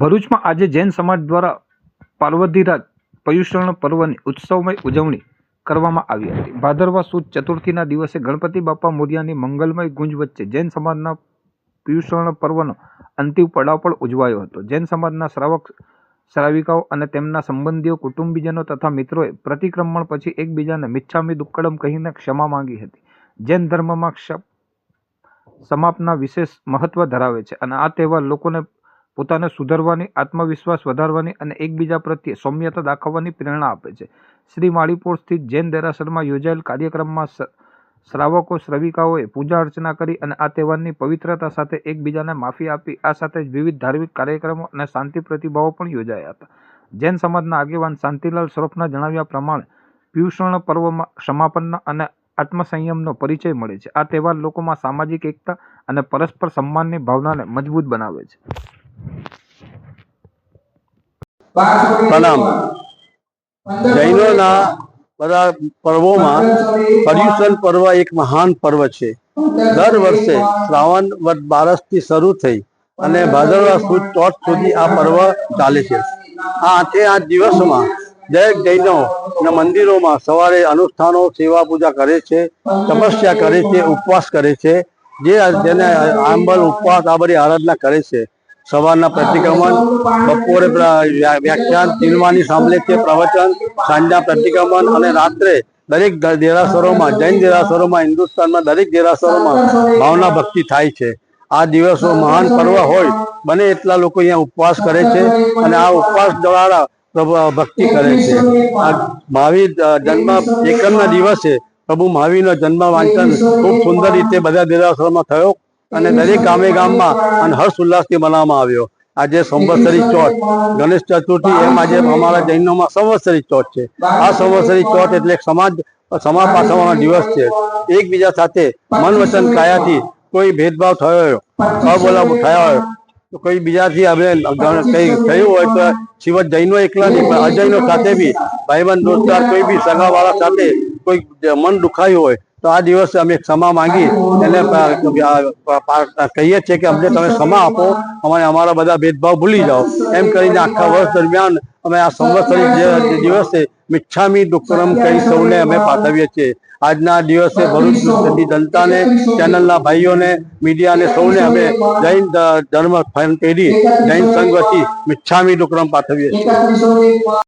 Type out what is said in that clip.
ભરૂચમાં આજે જૈન સમાજ દ્વારા પાર્વતીરાજ પર્યુષણ પર્વની ઉત્સવમય ઉજવણી કરવામાં આવી હતી. ભાદરવા સુદ ચતુર્થીના દિવસે ગણપતિ બાપા મોરિયાની મંગલમય ગુંજ વચ્ચે જૈન સમાજના પર્યુષણ પર્વનો અંતિમ પડાવ પણ ઉજવાયો હતો. જૈન સમાજના શ્રાવક શ્રાવિકાઓ અને તેમના સંબંધીઓ, કુટુંબીજનો તથા મિત્રોએ પ્રતિક્રમણ પછી એકબીજાને મિચ્છામી દુક્કડમ કહીને ક્ષમા માંગી હતી. જૈન ધર્મમાં ક્ષ, સમાપના વિશેષ મહત્વ ધરાવે છે અને આ તહેવાર લોકોને પોતાને સુધારવાની, આત્મવિશ્વાસ વધારવાની અને એકબીજા પ્રત્યે સૌમ્યતા દાખવવાની પ્રેરણા આપે છે. શ્રી માળીપોળ સ્થિત જૈન દેરાસરમાં યોજાયેલ કાર્યક્રમમાં શ્રાવકો, શ્રવિકાઓએ પૂજા અર્ચના કરી અને આ તહેવારની પવિત્રતા સાથે એકબીજાને માફી આપી, આ સાથે જ વિવિધ ધાર્મિક કાર્યક્રમો અને શાંતિ પ્રતિભાવો પણ યોજાયા હતા. જૈન સમાજના આગેવાન શાંતિલાલ શ્રોફના જણાવ્યા પ્રમાણે પિયુષણ પર્વમાં સમાપનના અને આત્મસંયમનો પરિચય મળે છે. આ તહેવાર લોકોમાં સામાજિક એકતા અને પરસ્પર સન્માનની ભાવનાને મજબૂત બનાવે છે. પ્રણામ. જૈનોના બધા પર્વોમાં પર્યુષણ પર્વ એક મહાન પર્વ છે. દર વર્ષે શ્રાવણ વદ બારસથી શરૂ થઈ અને ભાદરવા સુદ ચોથ સુધી આ પર્વ ચાલે છે. આ આઠે આઠ દિવસોમાં દરેક જૈનો ના મંદિરોમાં સવારે અનુષ્ઠાનો સેવા પૂજા કરે છે તપસ્યા કરે છે ઉપવાસ કરે છે. જે જેને આંબલ ઉપવાસ આ બધી આરાધના કરે છે સવારના પ્રતિક્રમણ બપોરે વ્યાખ્યાન તિલવાની સામલેખ્ય પ્રવચન સાંજના પ્રતિક્રમણ અને રાત્રે દરેક દેરાસરોમાં જૈન દેરાસરોમાં હિન્દુસ્તાનમાં દરેક દેરાસરોમાં ભાવના ભક્તિ થાય છે. આ દિવસો મહાન પર્વ હોય બને એટલા લોકો અહીંયા ઉપવાસ કરે છે અને આ ઉપવાસ દ્વારા પ્રભુ ભક્તિ કરે છે. આ મહાવીર જન્મ એકમના દિવસે પ્રભુ મહાવીરનો જન્મ વાંચન ખૂબ સુંદર રીતે બધા દેરાસરોમાં થયો. અને દરેક ગામે ગામમાં અને હર્ષ ઉલ્લાસથી મનાવવામાં આવ્યો. આજે સંવત્સરી ચોથ. ગણેશ ચતુર્થી એમ આજે અમારા જૈનોમાં સંવત્સરી ચોથ છે. આ સંવત્સરી ચોથ એટલે સમાજ સમા પાછવાનો દિવસ છે. એકબીજા સાથે મન વચન કાયાથી કોઈ ભેદભાવ થયો અબોલાવ થયા હોય, તો કોઈ બીજાથી ગણ- કઈ થયું હોય તો શિવ જૈનો એકલા નહીં, પણ અજૈનો સાથે બી ભાઈબંધ, દોસ્તાર કોઈ બી સગાવાળા સાથે કોઈ મન દુખાયું હોય તો આ દિવસે અમે ક્ષમા માંગી એને કહીએ છીએ કે અમને તમે ક્ષમા આપો અમારે અમારા બધા ભેદભાવ ભૂલી જાઓ. એમ કરીને આખા વર્ષ દરમિયાન અમે આ સંવત્સરી જે દિવસે મિચ્છામી દુક્કરમ કહી સૌને અમે પાઠવીએ છીએ. આજના દિવસે ભરૂચની જનતાને ચેનલના ભાઈઓને મીડિયાને સૌને અમે જૈન ધર્મ પેઢી જૈન સંઘ વતી મિચ્છામી દુક્કરમ પાઠવીએ છીએ.